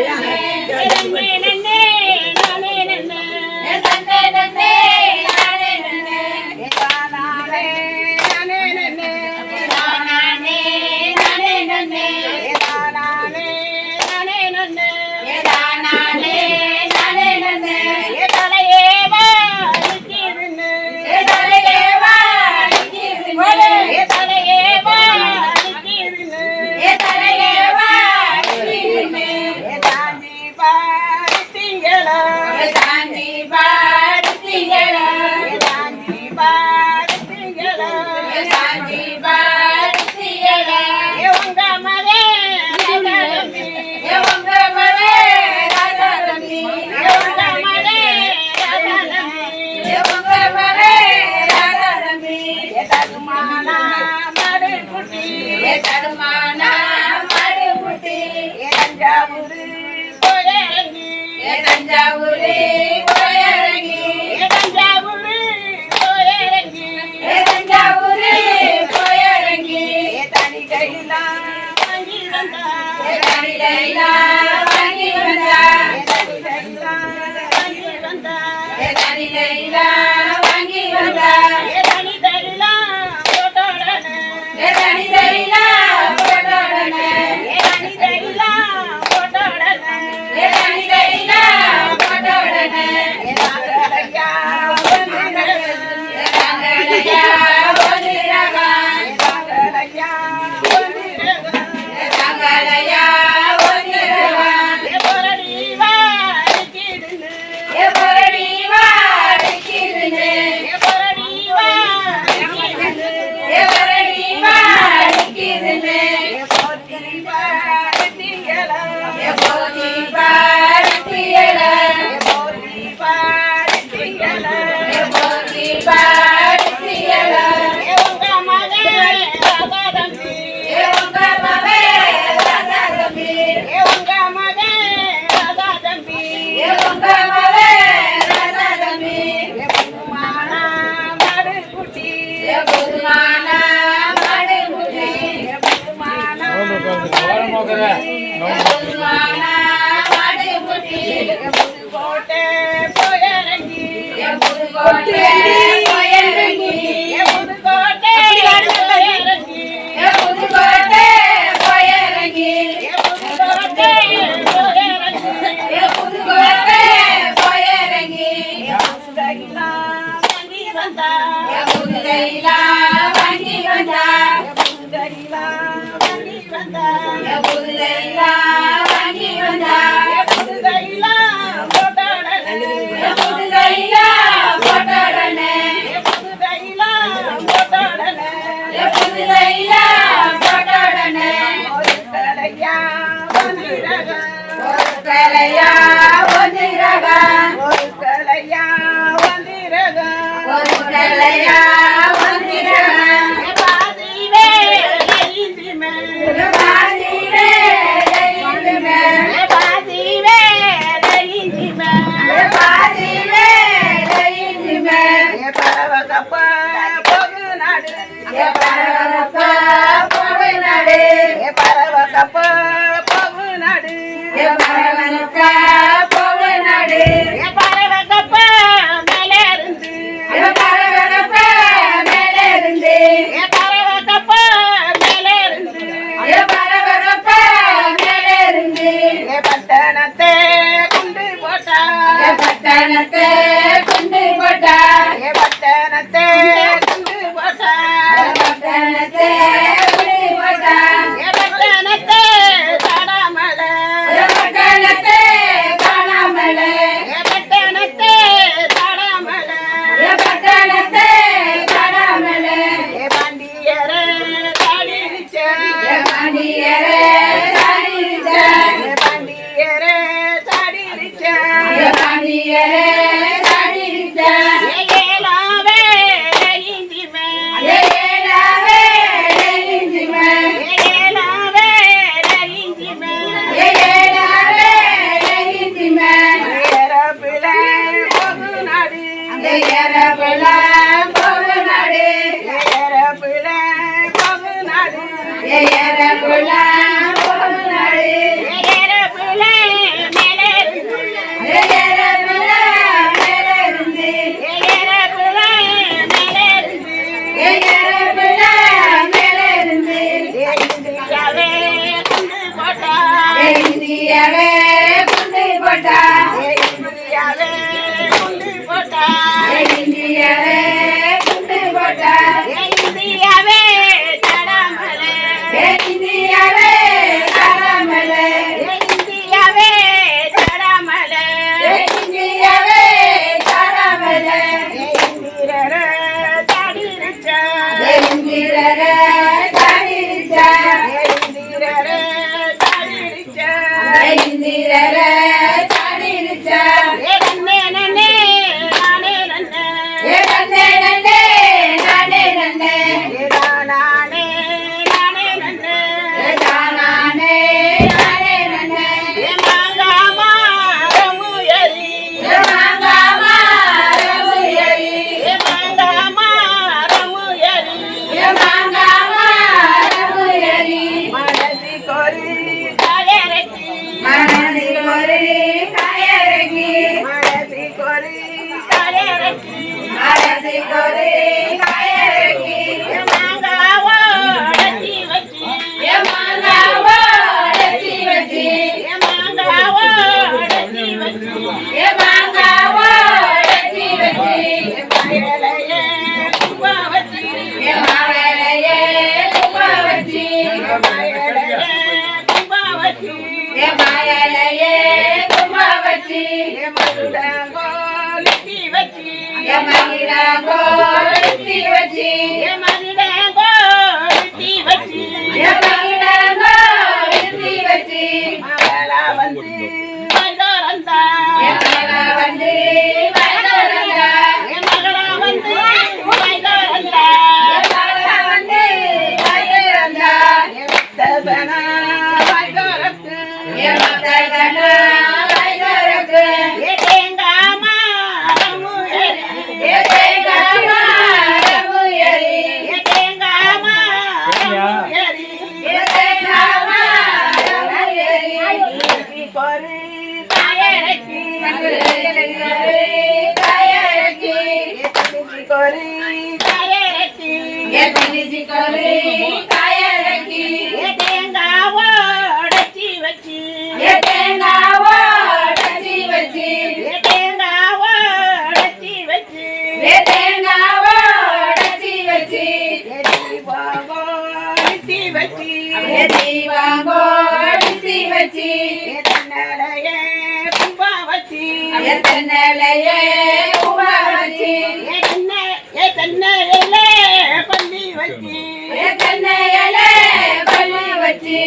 Yeah. தலையா ஒன்றிரகா ஒரு தலையா வந்திரகம். ஒரு தலையா இந்திரரை சடிச்சா Yeah, I'm going to see you again. பிசுக்கடலே காயறக்கி. தேங்காவோ அடைச்சி வச்சு தேங்காவோ அடைச்சி வச்சு தேங்காவோ அடைச்சி வச்சு தேங்காவோ அடைச்சி வச்சு தீபாவோ அடிச்சி வச்சு தீபாவோ அடிச்சி வச்சு எத்தனைய பூவா வச்சு எத்தனைய கண்ணையலே பண்ணி வச்சு.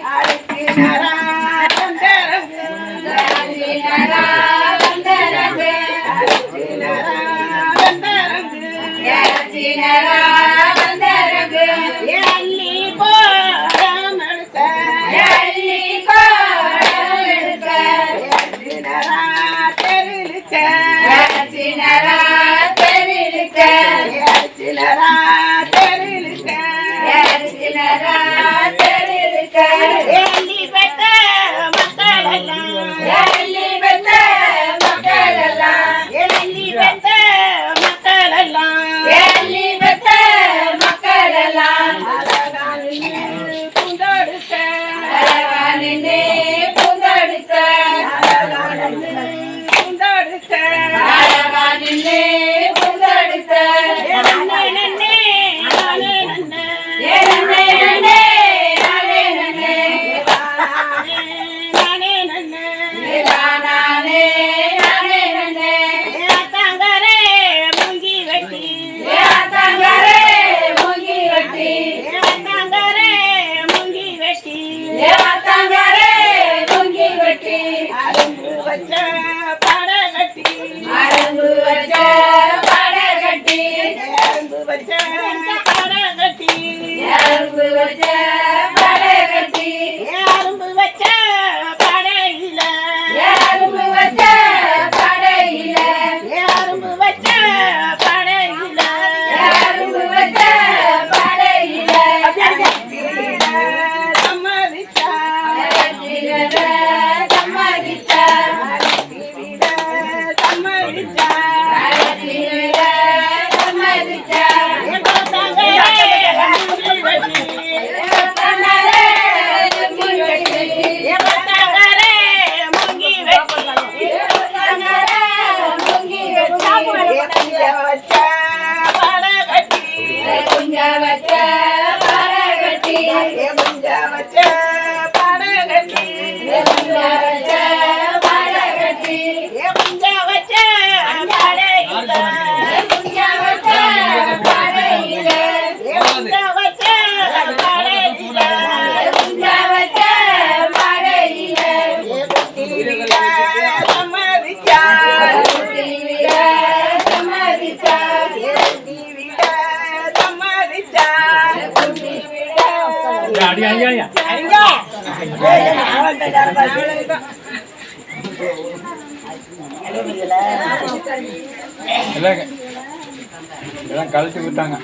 I'm எறும்பு வச்ச வச்ச பாரகட்டி எல்லாம் எல்லாம் கழிச்சு விட்டாங்க.